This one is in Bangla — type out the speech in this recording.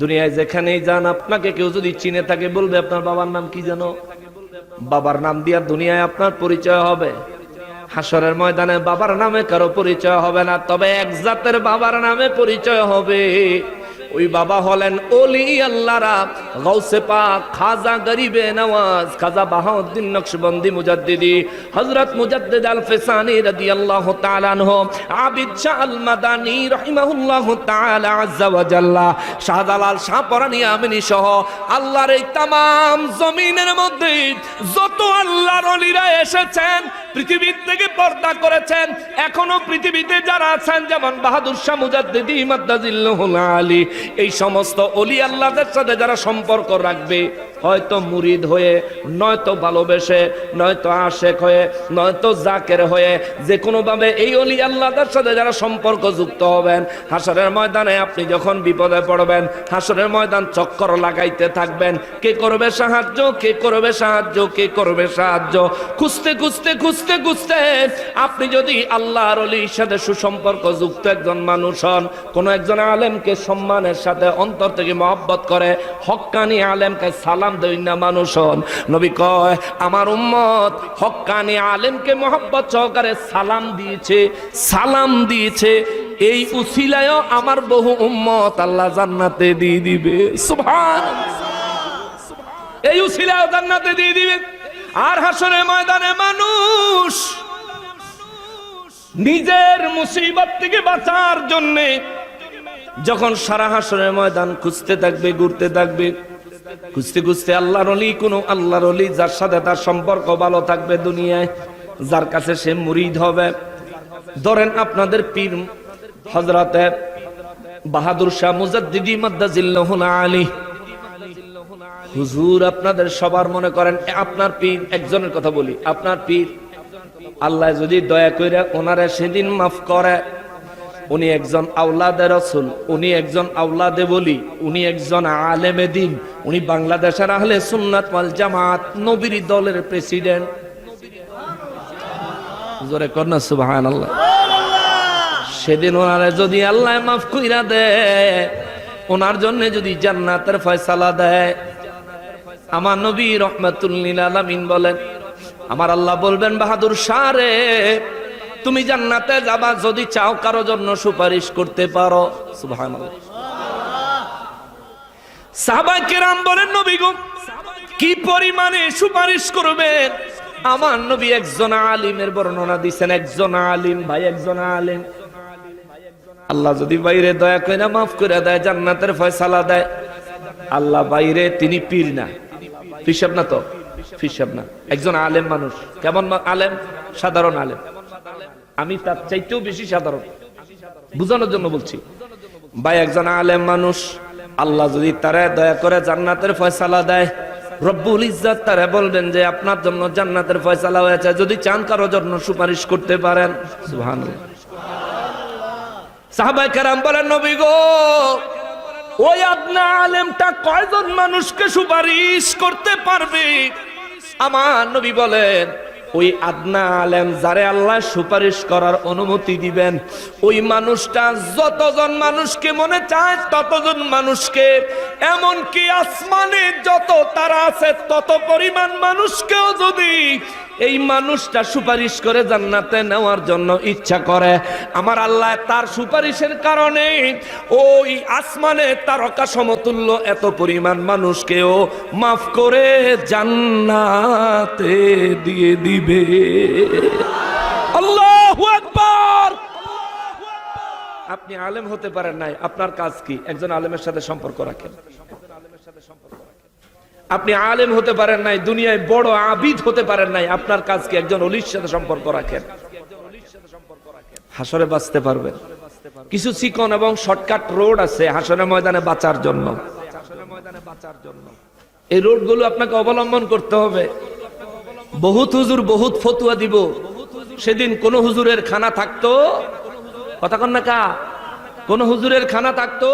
দুনিয়ায় যেখানেই যান, আপনাকে কেউ যদি চিনে থাকে, বলবে আপনার বাবার নাম কি জানো বাবার নাম দিয়া দুনিয়ায় আপনার পরিচয় হবে। হাসরের ময়দানে বাবার নামে কারও পরিচয় হবে না, তবে এক জাতের বাবার নামে পরিচয় হবে। ওই বাবা হলেন অলি আল্লাহরা গৌসে পাক, খাজা গরিবে নওয়াজ, খাজা বাহাউদ্দিন নকশবন্দি মুজাদ্দিদি, হযরত মুজাদ্দিদ আল ফিসানি রাদিয়াল্লাহু তাআলা আনহু, আবিদ শাহ আল মাদানী রাহিমাহুল্লাহু তাআলা আজ্জা ওয়া জাল্লা, শাহজালাল শাহপরানী আমিনী সহ আল্লাহর এই তামাম জমিনের মধ্যে যত আল্লাহর ওলিরা এসেছেন, পৃথিবীর থেকে পর্দা করেছেন, এখনও পৃথিবীতে যারা আছেন, যেমন বাহাদুর শাহ মুজাদ্দিদি, মাদ্দাজিল্লাহুল আলী, এই সমস্ত অলি আল্লাহদের সাথে যারা সম্পর্ক রাখবে। হয়তো মুরিদ হয়ে, নয়তো ভালোবেসে, নয়তো আশেক হয়ে, নয়তো জাকের হয়ে যে কোনোভাবে এই অলি আল্লাহদের সাথে যারা সম্পর্ক যুক্ত হবেন, হাসরের ময়দানে আপনি যখন বিপদে পড়বেন, হাসরের ময়দান চক্কর লাগাইতে থাকবেন, কে করবে সাহায্য, কে করবে সাহায্য, কে করবে সাহায্য? খুঁজতে খুঁজতে খুঁজতে খুঁজতে আপনি যদি আল্লাহর অলির সাথে সুসম্পর্ক যুক্ত একজন মানুষ হন, কোন একজন আলেমকে সম্মানের সাথে অন্তর থেকে মহব্বত করে হক্কানি আলেমকে সালাম দেই না মানুষ হন। নবী কয়, আমার উম্মত হক্কানি আলেমকে মহব্বত সহকারে সালাম দিয়েছে সালাম দিয়েছে। এই উসিলায়ও আমার বহু উম্মত আল্লাহ জান্নাতে দিয়ে দিবে। সুবহান এই উসিলায়ও জান্নাতে দিয়ে দিবে। আর হাসরে ময়দানে মানুষ নিজের মুসিবত থেকে বাঁচার জন্যে যখন সারা হাসরের ময়দান খুঁজতে থাকবে, ঘুরতে থাকবে খুঁজতে খুঁজতে আল্লাহর অলি, কোনো আল্লাহর অলি যার সাথে তার সম্পর্ক ভালো থাকবে দুনিয়ায়, যার কাছে সে মুরিদ হবে। ধরেন আপনাদের পীর হজরতে বাহাদুর শাহ মুজাদ্দিদি মাদ্দাজিল্লাহুল আলী। হুজুর, আপনাদের সবার মনে করেন আপনার পীর, একজনের কথা বলি, আপনার পীর, আল্লাহ যদি দয়া করে ওনারা সেদিন মাফ করে। উনি একজন আউলাদে রসুল, উনি একজন আউলাদে বলি উনি একজন আলেমে দিন, উনি বাংলাদেশের আহলে সুন্নাত মাল জামাত নবীর দলের প্রেসিডেন্ট। জোরে কন্যা সুবহান আল্লাহ সেদিন ওনারা যদি আল্লাহ মাফ কইরা দেয়, ওনার জন্য যদি জান্নাতের ফয়সালা দেয়, আমার নবী রহমাতুল্লিল আলামিন বলেন, আমার আল্লাহ বলবেন, বাহাদুর সারে তুমি জান্নাতে যাবা যদি চাও কারও জন্য সুপারিশ করতে পারো। বলেন কি পরিমাণে সুপারিশ করবেন আমার নবী একজন আলিমের বর্ণনা দিছেন, একজন আলিম, ভাই, একজন আলিম। আল্লাহ যদি বাইরে দয়া করে না মাফ করে দেয়, জান্নাতের ফয়সালা দেয়, আল্লাহ বাইরে, তিনি পীর না। ফিসাব না তো? ফিসাব না। একজন আলেম মানুষ। কেমন আলেম? সাধারণ আলেম। আমি তার চাইতেও বেশি সাধারণ। বুঝানোর জন্য বলছি, ভাই একজন আলেম মানুষ, আল্লাহ যদি তারা দয়া করে জান্নাতের ফয়সালা দেয়, রব্বুল ইজ্জাত তারা বলবেন যে আপনার জন্য জান্নাতের ফয়সালা হয়েছে, যদি চান কারও জন্য সুপারিশ করতে পারেন। সুবহানাল্লাহ। সাহাবাই কেরাম বলেন, নবী গো, ওই আপনা আলেমটা কয়জন মানুষকে সুপারিশ করতে পারবে? আমার নবী বলেন ওই আদনা আলেম যারে আল্লাহ সুপারিশ করার অনুমতি দিবেন, ওই মানুষটা যতজন মানুষকে মনে চায় ততজন মানুষকে এমনকি আসমানে যত তারা আছে, তত পরিমাণ মানুষকেও যদি এই মানুষটা সুপারিশ করে জান্নাতে নেওয়ার জন্য ইচ্ছা করে, আমার আল্লাহ তার সুপারিশের কারণে ওই আসমানে তারকা সমতুল্য এত পরিমাণ মানুষকেও মাফ করে জান্নাতে দিয়ে দিবে। আল্লাহু! আপনি আলেম হতে পারেন নাই, আপনার কাজ কি? একজন আলেমের সাথে সম্পর্ক রাখেন। আপনি আলেম হতে পারেন নাই, দুনিয়ায় বড় আবিদ হতে পারেন নাই, আপনার কাজ কি? একজন অলির সাথে সম্পর্ক রাখেন। হাসরে বাঁচতে পারবেন। কিছু চিকন এবং শর্টকাট রোড আছে হাসনের ময়দানে বাঁচার জন্য। এই রোডগুলো আপনাকে অবলম্বন করতে হবে। বহুত হুজুর বহুত ফতুয়া দিব। সেদিন কোন হুজুরের খানা থাকতো? কথা কন না কা? কোন হুজুরের খানা থাকতো?